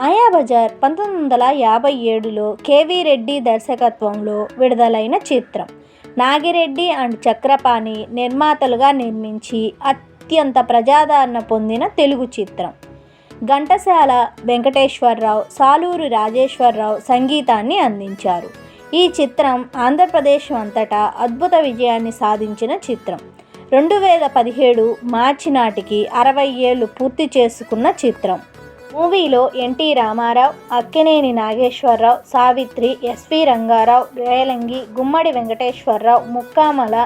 మాయాబజార్ పంతొమ్మిది వందల యాభై ఏడులో కేవీ రెడ్డి దర్శకత్వంలో విడుదలైన చిత్రం. నాగిరెడ్డి అండ్ చక్రపాణి నిర్మాతలుగా నిర్మించి అత్యంత ప్రజాదరణ పొందిన తెలుగు చిత్రం. ఘంటసాల వెంకటేశ్వరరావు సాలూరు రాజేశ్వరరావు సంగీతాన్ని అందించారు. ఈ చిత్రం ఆంధ్రప్రదేశ్ అంతటా అద్భుత విజయాన్ని సాధించిన చిత్రం. రెండు వేల పదిహేడు మార్చి నాటికి అరవై ఏళ్ళు పూర్తి చేసుకున్న చిత్రం. మూవీలో ఎన్టీ రామారావు అక్కినేని నాగేశ్వరరావు సావిత్రి ఎస్వి రంగారావు రేలంగి గుమ్మడి వెంకటేశ్వరరావు ముక్కామల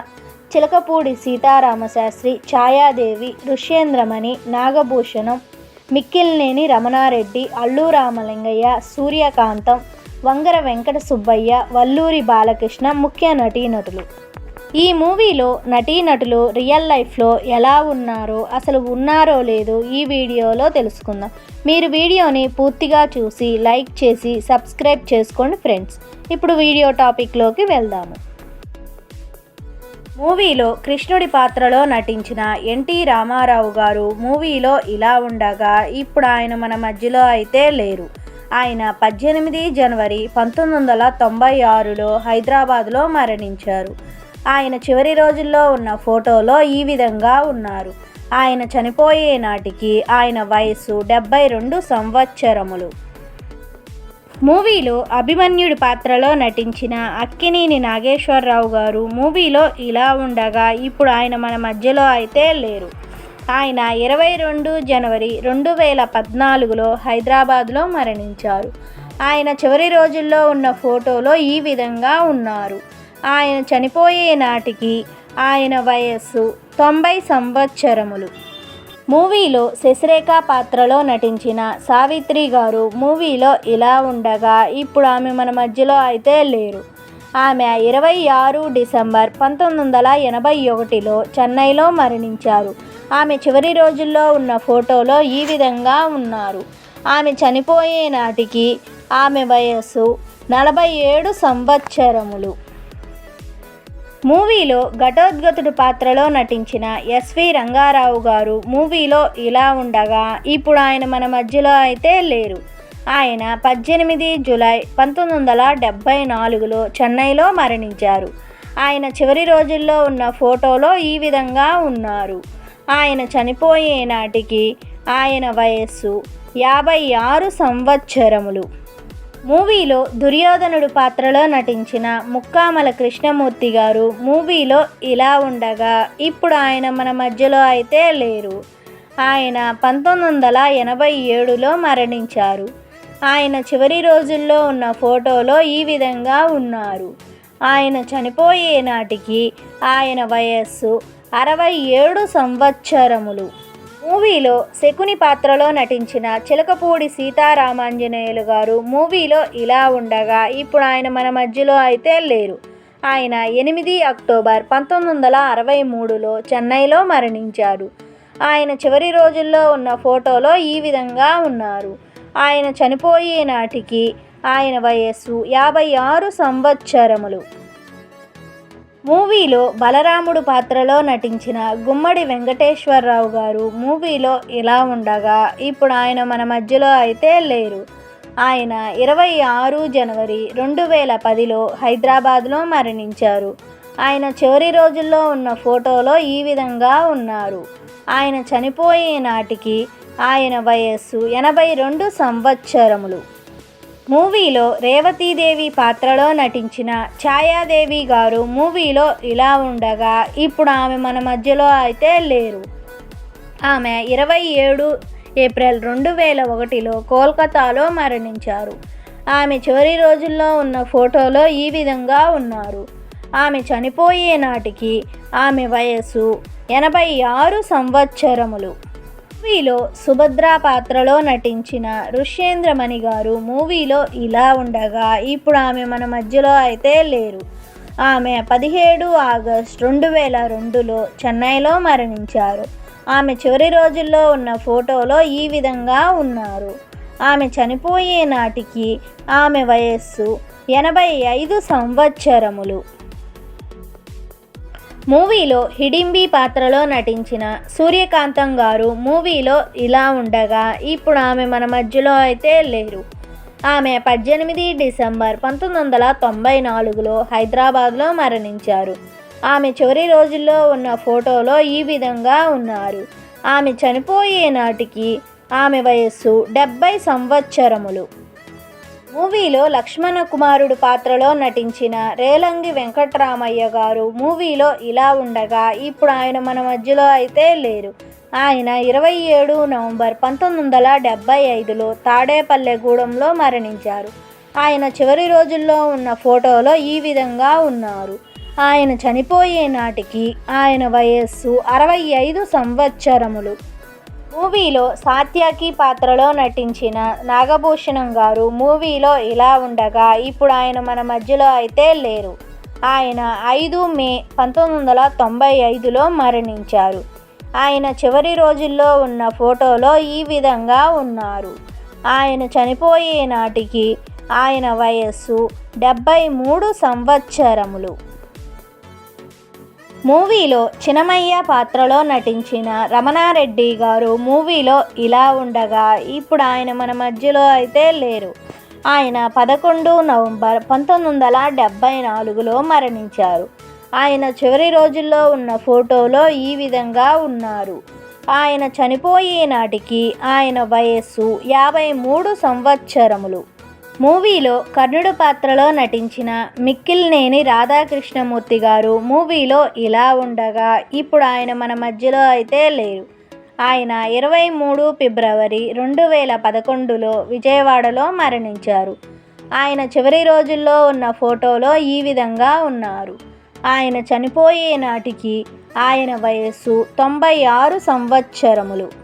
చిలకపూడి సీతారామశాస్త్రి ఛాయాదేవి ఋష్యేంద్రమణి నాగభూషణం మిక్కిలినేని రమణారెడ్డి అల్లు రామలింగయ్య సూర్యకాంతం వంగర వెంకట సుబ్బయ్య వల్లూరి బాలకృష్ణ ముఖ్య నటీనటులు. ఈ మూవీలో నటీనటులు రియల్ లైఫ్లో ఎలా ఉన్నారో అసలు ఉన్నారో లేదో ఈ వీడియోలో తెలుసుకుందాం. మీరు వీడియోని పూర్తిగా చూసి లైక్ చేసి సబ్స్క్రైబ్ చేసుకోండి ఫ్రెండ్స్. ఇప్పుడు వీడియో టాపిక్లోకి వెళ్దాము. మూవీలో కృష్ణుడి పాత్రలో నటించిన ఎన్టీ రామారావు గారు మూవీలో ఇలా ఉండగా ఇప్పుడు ఆయన మన మధ్యలో అయితే లేరు. ఆయన పద్దెనిమిది జనవరి పంతొమ్మిది వందల తొంభై ఆరులో హైదరాబాద్లో మరణించారు. ఆయన చివరి రోజుల్లో ఉన్న ఫోటోలో ఈ విధంగా ఉన్నారు. ఆయన చనిపోయే నాటికి ఆయన వయస్సు డెబ్బై రెండు సంవత్సరములు. మూవీలో అభిమన్యుడి పాత్రలో నటించిన అక్కినేని నాగేశ్వరరావు గారు మూవీలో ఇలా ఉండగా ఇప్పుడు ఆయన మన మధ్యలో అయితే లేరు. ఆయన ఇరవై రెండు జనవరి రెండు వేల పద్నాలుగులో హైదరాబాద్లో మరణించారు. ఆయన చివరి రోజుల్లో ఉన్న ఫోటోలో ఈ విధంగా ఉన్నారు. ఆయన చనిపోయే నాటికి ఆయన వయస్సు తొంభై సంవత్సరములు. మూవీలో శశిరేఖ పాత్రలో నటించిన సావిత్రి గారు మూవీలో ఇలా ఉండగా ఇప్పుడు ఆమె మన మధ్యలో అయితే లేరు. ఆమె ఇరవై ఆరు డిసెంబర్ పంతొమ్మిది వందల ఎనభై ఒకటిలో చెన్నైలో మరణించారు. ఆమె చివరి రోజుల్లో ఉన్న ఫోటోలో ఈ విధంగా ఉన్నారు. ఆమె చనిపోయే నాటికి ఆమె వయస్సు నలభై ఏడు సంవత్సరములు. మూవీలో ఘటోద్గతుడు పాత్రలో నటించిన ఎస్వి రంగారావు గారు మూవీలో ఇలా ఉండగా ఇప్పుడు ఆయన మన మధ్యలో అయితే లేరు. ఆయన పద్దెనిమిది జులై పంతొమ్మిది వందల డెబ్భై నాలుగులో చెన్నైలో మరణించారు. ఆయన చివరి రోజుల్లో ఉన్న ఫోటోలో ఈ విధంగా ఉన్నారు. ఆయన చనిపోయే నాటికి ఆయన వయస్సు యాభై ఆరు సంవత్సరములు. మూవీలో దుర్యోధనుడు పాత్రలో నటించిన ముక్కామల కృష్ణమూర్తి గారు మూవీలో ఇలా ఉండగా ఇప్పుడు ఆయన మన మధ్యలో అయితే లేరు. ఆయన పంతొమ్మిది వందల ఎనభై ఏడులో మరణించారు. ఆయన చివరి రోజుల్లో ఉన్న ఫోటోలో ఈ విధంగా ఉన్నారు. ఆయన చనిపోయే నాటికి ఆయన వయస్సు అరవై ఏడు సంవత్సరములు. మూవీలో శకుని పాత్రలో నటించిన చిలకపూడి సీతారామాంజనేయులు గారు మూవీలో ఇలా ఉండగా ఇప్పుడు ఆయన మన మధ్యలో అయితే లేరు. ఆయన ఎనిమిది అక్టోబర్ పంతొమ్మిది వందల అరవై మూడులో చెన్నైలో మరణించారు. ఆయన చివరి రోజుల్లో ఉన్న ఫోటోలో ఈ విధంగా ఉన్నారు. ఆయన చనిపోయే నాటికి ఆయన వయస్సు యాభై ఆరు సంవత్సరములు. మూవీలో బలరాముడు పాత్రలో నటించిన గుమ్మడి వెంకటేశ్వరరావు గారు మూవీలో ఇలా ఉండగా ఇప్పుడు ఆయన మన మధ్యలో అయితే లేరు. ఆయన ఇరవై ఆరు జనవరి రెండు వేల పదిలో హైదరాబాద్లో మరణించారు. ఆయన చివరి రోజుల్లో ఉన్న ఫోటోలో ఈ విధంగా ఉన్నారు. ఆయన చనిపోయే నాటికి ఆయన వయస్సు ఎనభై రెండు సంవత్సరములు. మూవీలో రేవతీదేవి పాత్రలో నటించిన ఛాయాదేవి గారు మూవీలో ఇలా ఉండగా ఇప్పుడు ఆమె మన మధ్యలో అయితే లేరు. ఆమె ఇరవై ఏడు ఏప్రిల్ రెండు వేల ఒకటిలో కోల్కతాలో మరణించారు. ఆమె చివరి రోజుల్లో ఉన్న ఫోటోలో ఈ విధంగా ఉన్నారు. ఆమె చనిపోయే నాటికి ఆమె వయస్సు ఎనభై ఆరు సంవత్సరములు. మూవీలో సుభద్ర పాత్రలో నటించిన ఋష్యేంద్రమణి గారు మూవీలో ఇలా ఉండగా ఇప్పుడు ఆమె మన మధ్యలో అయితే లేరు. ఆమె పదిహేడు ఆగస్ట్ రెండు వేల రెండులో చెన్నైలో మరణించారు. ఆమె చివరి రోజుల్లో ఉన్న ఫోటోలో ఈ విధంగా ఉన్నారు. ఆమె చనిపోయే నాటికి ఆమె వయస్సు ఎనభై ఐదు సంవత్సరములు. మూవీలో హిడింబి పాత్రలో నటించిన సూర్యకాంతం గారు మూవీలో ఇలా ఉండగా ఇప్పుడు ఆమె మన మధ్యలో అయితే లేరు. ఆమె పద్దెనిమిది డిసెంబర్ పంతొమ్మిది వందల తొంభై నాలుగులో హైదరాబాద్లో మరణించారు. ఆమె చివరి రోజుల్లో ఉన్న ఫోటోలో ఈ విధంగా ఉన్నారు. ఆమె చనిపోయే నాటికి ఆమె వయస్సు డెబ్బై సంవత్సరములు. మూవీలో లక్ష్మణ కుమారుడు పాత్రలో నటించిన రేలంగి వెంకట్రామయ్య గారు మూవీలో ఇలా ఉండగా ఇప్పుడు ఆయన మన మధ్యలో అయితే లేరు. ఆయన ఇరవై ఏడు నవంబర్ పంతొమ్మిది వందల డెబ్బై ఐదులో తాడేపల్లెగూడెంలో మరణించారు. ఆయన చివరి రోజుల్లో ఉన్న ఫోటోలో ఈ విధంగా ఉన్నారు. ఆయన చనిపోయే నాటికి ఆయన వయస్సు అరవై ఐదు సంవత్సరములు. మూవీలో సాత్యాకి పాత్రలో నటించిన నాగభూషణం గారు మూవీలో ఇలా ఉండగా ఇప్పుడు ఆయన మన మధ్యలో అయితే లేరు. ఆయన ఐదు మే పంతొమ్మిది వందల తొంభై ఐదులో మరణించారు. ఆయన చివరి రోజుల్లో ఉన్న ఫోటోలో ఈ విధంగా ఉన్నారు. ఆయన చనిపోయే నాటికి ఆయన వయస్సు డెబ్బై మూడు సంవత్సరములు. మూవీలో చినమయ్య పాత్రలో నటించిన రమణారెడ్డి గారు మూవీలో ఇలా ఉండగా ఇప్పుడు ఆయన మన మధ్యలో అయితే లేరు. ఆయన పదకొండు నవంబర్ పంతొమ్మిది వందల డెబ్భై నాలుగులో మరణించారు. ఆయన చివరి రోజుల్లో ఉన్న ఫోటోలో ఈ విధంగా ఉన్నారు. ఆయన చనిపోయే నాటికి ఆయన వయస్సు యాభై మూడు సంవత్సరములు. మూవీలో కర్ణుడు పాత్రలో నటించిన మిక్కిలినేని రాధాకృష్ణమూర్తి గారు మూవీలో ఇలా ఉండగా ఇప్పుడు ఆయన మన మధ్యలో అయితే లేరు. ఆయన ఇరవై మూడు ఫిబ్రవరి రెండు వేల పదకొండులో విజయవాడలో మరణించారు. ఆయన చివరి రోజుల్లో ఉన్న ఫోటోలో ఈ విధంగా ఉన్నారు. ఆయన చనిపోయే నాటికి ఆయన వయస్సు తొంభై ఆరు సంవత్సరములు.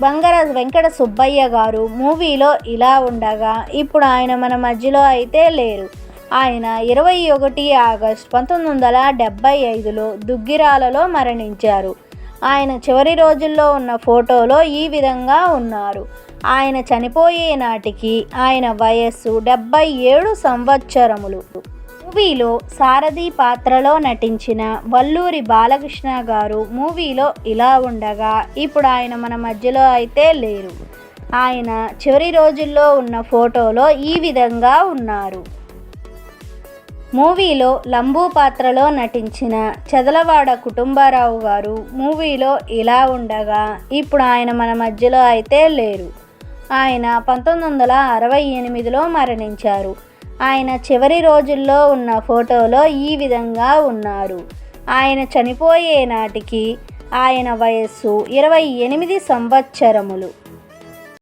బంగార వెంకట సుబ్బయ్య గారు మూవీలో ఇలా ఉండగా ఇప్పుడు ఆయన మన మధ్యలో అయితే లేరు. ఆయన ఇరవై ఒకటి ఆగస్ట్ పంతొమ్మిది వందల డెబ్భై ఐదులో దుగ్గిరాలలో మరణించారు. ఆయన చివరి రోజుల్లో ఉన్న ఫోటోలో ఈ విధంగా ఉన్నారు. ఆయన చనిపోయే నాటికి ఆయన వయస్సు డెబ్భై ఏడు సంవత్సరములు. మూవీలో సారథి పాత్రలో నటించిన వల్లూరి బాలకృష్ణ గారు మూవీలో ఇలా ఉండగా ఇప్పుడు ఆయన మన మధ్యలో అయితే లేరు. ఆయన చివరి రోజుల్లో ఉన్న ఫోటోలో ఈ విధంగా ఉన్నారు. మూవీలో లంబూ పాత్రలో నటించిన చెదలవాడ కుటుంబారావు గారు మూవీలో ఇలా ఉండగా ఇప్పుడు ఆయన మన మధ్యలో అయితే లేరు. ఆయన పంతొమ్మిది వందల అరవై ఎనిమిదిలో మరణించారు. ఆయన చివరి రోజుల్లో ఉన్న ఫోటోలో ఈ విధంగా ఉన్నారు. ఆయన చనిపోయే నాటికి ఆయన వయస్సు ఇరవై ఎనిమిది సంవత్సరములు.